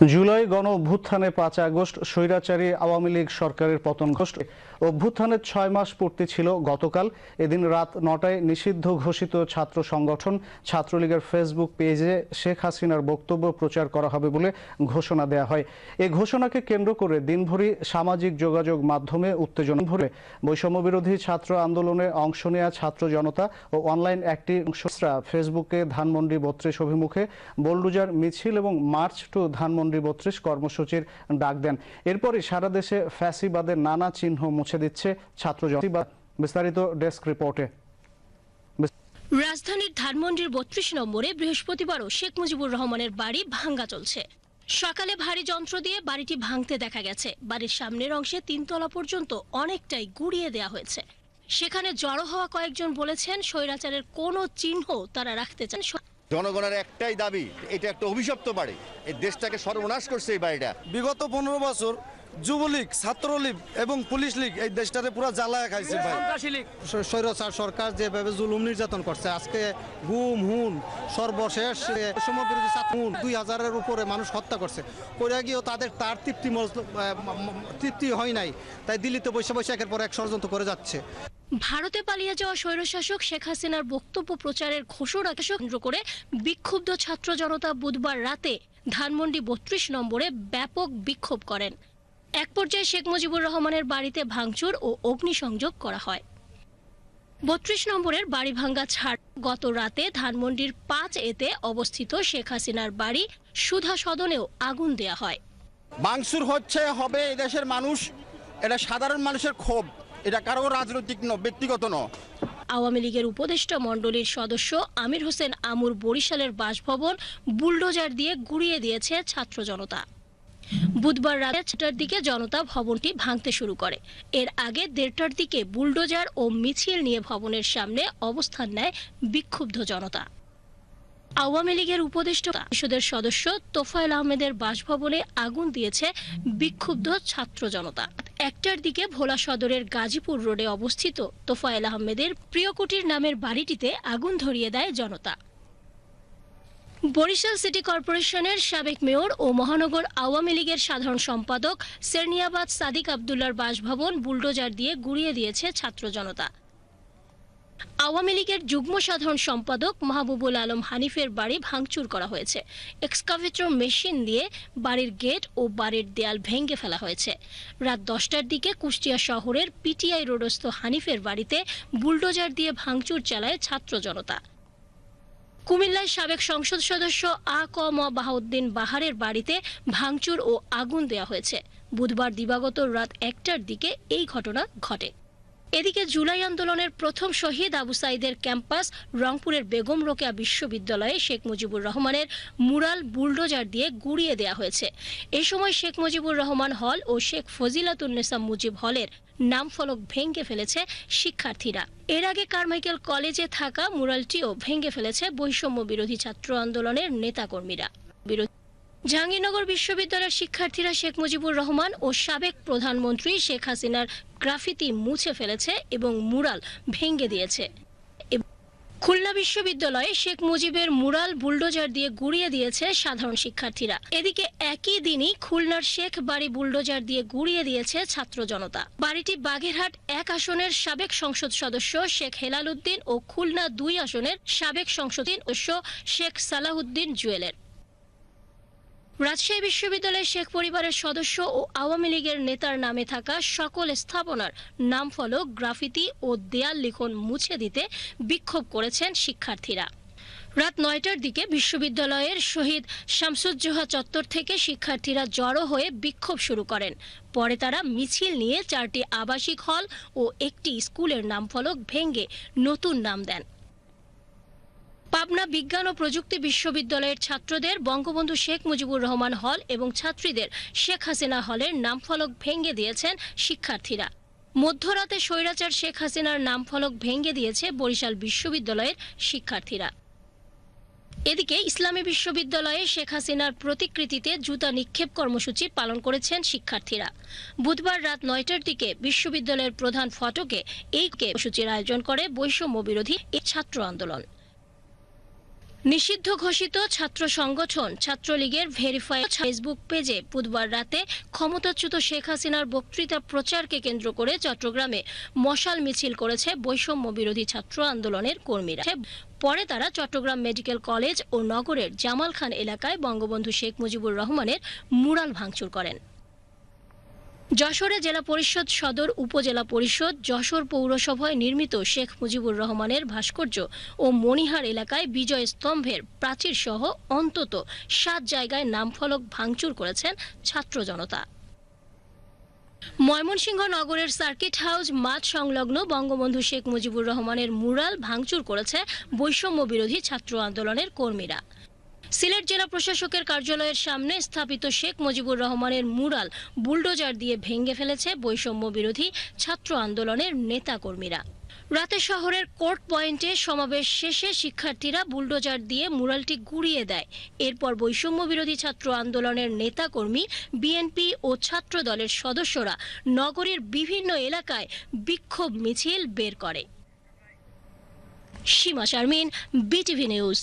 জুলাই গণ অভ্যুত্থানে পাঁচ আগস্ট স্বৈরাচারী আওয়ামী লীগ সরকারের পতন ঘটে অভ্যুত্থানের ছয় মাস পূর্তি ছিল গতকাল। এদিন রাত নটায় নিষিদ্ধ ঘোষিত ছাত্র সংগঠন ছাত্রলীগের ফেসবুক পেজে শেখ হাসিনার বক্তব্য প্রচার করা হবে বলে ঘোষণা দেওয়া হয়। এ ঘোষণাকে কেন্দ্র করে দিনভরি সামাজিক যোগাযোগ মাধ্যমে উত্তেজনা ভরে। বৈষম্য বিরোধী ছাত্র আন্দোলনে অংশ নেওয়া ছাত্র জনতা ও অনলাইন একটি ফেসবুকে ধানমন্ডি বত্রিশ অভিমুখে বোলডুজার মিছিল এবং মার্চ টু ধানমন্ডি বত্রিশ কর্মসূচির ডাক দেন। এরপরই সারা দেশে ফ্যাসিবাদের নানা চিহ্ন মুছে দিচ্ছে ছাত্র বিস্তারিত ডেস্ক রিপোর্টে। রাজধানীর ধানমন্ডির বত্রিশ নম্বরে বৃহস্পতিবারও শেখ মুজিবুর রহমানের বাড়ি ভাঙ্গা চলছে। সকালে ভারী যন্ত্র দিয়ে বাড়িটি ভাঙতে দেখা গেছে। বাড়ির সামনের অংশে তিনতলা পর্যন্ত অনেকটাই গুড়িয়ে দেওয়া হয়েছে। সেখানে জড়ো হওয়া কয়েকজন বলেছেন, স্বৈরাচারের কোনো চিহ্ন তারা রাখতে চান জনগণের একটাই দাবি এটা একটা অভিশপ্ত বাড়ি। এই দেশটাকে সর্বনাশ করছে এই বাড়িটা। বিগত পনেরো বছর যুবলীগ ছাত্রলীগ এবং পুলিশ লীগ এই দেশটাতে পুরো জ্বালায় খাইছে ভাই। স্বৈরাচার সরকার যেভাবে জুলুম নির্যাতন করছে আজকে গুম হুন সর্বশেষ সমবিরোধী ছাত্র হুন দুই হাজারের উপরে মানুষ হত্যা করছে। করে গিয়েও তাদের তার তৃপ্তি তৃপ্তি হয় নাই তাই দিল্লিতে বসে বৈশাখের পর এক ষড়যন্ত্র করে যাচ্ছে। ভারতে পালিয়ে যাওয়া স্বৈরশাসক শেখ হাসিনার বক্তব্য প্রচারের ঘোষণাকে কেন্দ্র করে বিক্ষুব্ধ ছাত্র জনতা বুধবার রাতে ধানমন্ডি বত্রিশ নম্বরে ব্যাপক বিক্ষোভ করেন। এক পর্যায়ে শেখ মুজিবুর রহমানের বাড়িতে ভাঙচুর ও অগ্নিসংযোগ করা হয়। বত্রিশ নম্বরের বাড়ি ভাঙ্গা ছাড় গত রাতে ধানমন্ডির পাঁচ এতে অবস্থিত শেখ হাসিনার বাড়ি সুধা সদনেও আগুন দেয়া হয়। বাংসুর হচ্ছে, হবে এই দেশের মানুষ, এটা সাধারণ মানুষের ক্ষোভ। এটা কারও রাজনৈতিক ন ব্যক্তিগত ন আওয়ামী লীগের উপদেষ্টা মণ্ডলীর সদস্য আমির হোসেন আমুর বরিশালের বাসভবন বুলডোজার দিয়ে গুড়িয়ে দিয়েছে ছাত্র জনতা। বুধবার রাতে ছটার দিকে জনতা ভবনটি ভাঙতে শুরু করে। এর আগে দেড়টার দিকে বুলডোজার ও মিছিল নিয়ে ভবনের সামনে অবস্থান নেয় বিক্ষুব্ধ জনতা। আওয়ামী লীগের উপদেষ্টা পরিষদের সদস্য তোফায়েল আহমেদের বাসভবনে আগুন দিয়েছে বিক্ষুব্ধ ছাত্র জনতা। একটার দিকে ভোলা সদরের গাজীপুর রোডে অবস্থিত তোফায়েল আহমেদের প্রিয়কুটির নামের বাড়িটিতে আগুন ধরিয়ে দেয় জনতা। বরিশাল সিটি কর্পোরেশনের সাবেক মেয়র ও মহানগর আওয়ামী লীগের সাধারণ সম্পাদক সেরনিয়াবাদ সাদিক আবদুল্লার বাসভবন বুলডোজার দিয়ে গুড়িয়ে দিয়েছে ছাত্র জনতা। আওয়ামী লীগের যুগ্ম সাধারণ সম্পাদক মাহবুবুল আলম হানিফের বাড়ি ভাঙচুর করা হয়েছে। এক্সকাভেটর মেশিন দিয়ে বাড়ির গেট ও বাড়ির দেয়াল ভেঙে ফেলা হয়েছে। রাত দশটার দিকে কুষ্টিয়া শহরের পিটিআই রোডস্থ হানিফের বাড়িতে বুলডোজার দিয়ে ভাঙচুর চালায় ছাত্র জনতা। কুমিল্লায় সাবেক সংসদ সদস্য আ ক ম বাহাউদ্দিন বাহারের বাড়িতে ভাঙচুর ও আগুন দেওয়া হয়েছে। বুধবার দিবাগত রাত একটার দিকে এই ঘটনা ঘটে। এদিকে জুলাই আন্দোলনের প্রথম শহীদ আবু সাইদের ক্যাম্পাস রংপুরের বেগম রোকেয়া বিশ্ববিদ্যালয়ে শেখ মুজিবুর রহমানের মুরাল বুলডোজার দিয়ে গুড়িয়ে দেওয়া হয়েছে। এ সময় শেখ মুজিবুর রহমান হল ও শেখ ফজিলাতুন্নেসা মুজিব হলের নাম ফলক ভেঙে ফেলেছে শিক্ষার্থীরা। এর আগে কারমাইকেল কলেজে থাকা মুরালটিও ভেঙে ফেলেছে বৈষম্য বিরোধী ছাত্র আন্দোলনের নেতাকর্মীরা। বিরোধী জাহাঙ্গীরনগর বিশ্ববিদ্যালয়ের শিক্ষার্থীরা শেখ মুজিবুর রহমান ও সাবেক প্রধানমন্ত্রী শেখ হাসিনার গ্রাফিতি মুছে ফেলেছে এবং মুরাল ভেঙে দিয়েছে। খুলনা বিশ্ববিদ্যালয়ে শেখ মুজিবের মুরাল বুলডোজার দিয়ে গুড়িয়ে দিয়েছে সাধারণ শিক্ষার্থীরা। এদিকে একই দিনই খুলনার শেখ বাড়ি বুলডোজার দিয়ে গুড়িয়ে দিয়েছে ছাত্র জনতা। বাড়িটি বাগেরহাট এক আসনের সাবেক সংসদ সদস্য শেখ হেলাল উদ্দিন ও খুলনা দুই আসনের সাবেক সংসদ সদস্য শেখ সালাহুদ্দিন জুয়েলের। রাজশাহী বিশ্ববিদ্যালয়ের শেখ পরিবারের সদস্য ও আওয়ামী লীগের নেতার নামে থাকা সকল স্থাপনার নাম ফলক গ্রাফিতি ও দেয়াল লিখন মুছে দিতে বিক্ষোভ করেছেন শিক্ষার্থীরা। রাত নয়টার দিকে বিশ্ববিদ্যালয়ের শহীদ শামসুজ্জোহা চত্বর থেকে শিক্ষার্থীরা জড়ো হয়ে বিক্ষোভ শুরু করেন। পরে তারা মিছিল নিয়ে চারটি আবাসিক হল ও একটি স্কুলের নামফলক ভেঙে নতুন নাম দেন। পাবনা বিজ্ঞান ও প্রযুক্তি বিশ্ববিদ্যালয়ের ছাত্রদের বঙ্গবন্ধু শেখ মুজিবুর রহমান হল এবং ছাত্রীদের শেখ হাসিনা হলের নামফলক ভেঙে দিয়েছেন শিক্ষার্থীরা। মধ্যরাতে স্বৈরাচার শেখ হাসিনার নামফলক ভেঙে দিয়েছে বরিশাল বিশ্ববিদ্যালয়ের শিক্ষার্থীরা। এদিকে ইসলামী বিশ্ববিদ্যালয়ে শেখ হাসিনার প্রতিকৃতিতে জুতা নিক্ষেপ কর্মসূচি পালন করেছেন শিক্ষার্থীরা। বুধবার রাত নয়টার দিকে বিশ্ববিদ্যালয়ের প্রধান ফটকে এই কর্মসূচির আয়োজন করে বৈষম্য বিরোধী ছাত্র আন্দোলন। নিষিদ্ধ ঘোষিত ছাত্র সংগঠন ছাত্রলীগের ভেরিফাইড ফেসবুক পেজে বুধবার রাতে ক্ষমতাচ্যুত শেখ হাসিনার বক্তৃতা প্রচারকে কেন্দ্র করে চট্টগ্রামে মশাল মিছিল করেছে বৈষম্য বিরোধী ছাত্র আন্দোলনের কর্মীরা। পরে তারা চট্টগ্রাম মেডিকেল কলেজ ও নগরের জামাল খান এলাকায় বঙ্গবন্ধু শেখ মুজিবুর রহমানের মুরাল ভাঙচুর করেন। যশোরে জেলা পরিষদ সদর, উপজেলা পরিষদ, যশোর পৌরসভায় নির্মিত শেখ মুজিবুর রহমানের ভাস্কর্য ও মণিহার এলাকায় বিজয় স্তম্ভের প্রাচীর সহ অন্তত সাত জায়গায় নামফলক ভাঙচুর করেছেন ছাত্র জনতা। ময়মনসিংহ নগরের সার্কিট হাউস মাঠ সংলগ্ন বঙ্গবন্ধু শেখ মুজিবুর রহমানের মুরাল ভাঙচুর করেছে বৈষম্য বিরোধী ছাত্র আন্দোলনের কর্মীরা। সিলেট জেলা প্রশাসকের কার্যালয়ের সামনে স্থাপিত শেখ মুজিবুর রহমানের মুরাল বুলডোজার দিয়ে ভেঙে ফেলেছে বৈষম্য বিরোধী ছাত্র আন্দোলনের নেতাকর্মীরা। রাতে শহরের কোর্ট পয়েন্টে সমাবেশ শেষে শিক্ষার্থীরা বুলডোজার দিয়ে মুরালটি গুড়িয়ে দেয়। এরপর বৈষম্য বিরোধী ছাত্র আন্দোলনের নেতাকর্মী, বিএনপি ও ছাত্র দলের সদস্যরা নগরীর বিভিন্ন এলাকায় বিক্ষোভ মিছিল বের করে। Seema Sharmin, BTV news.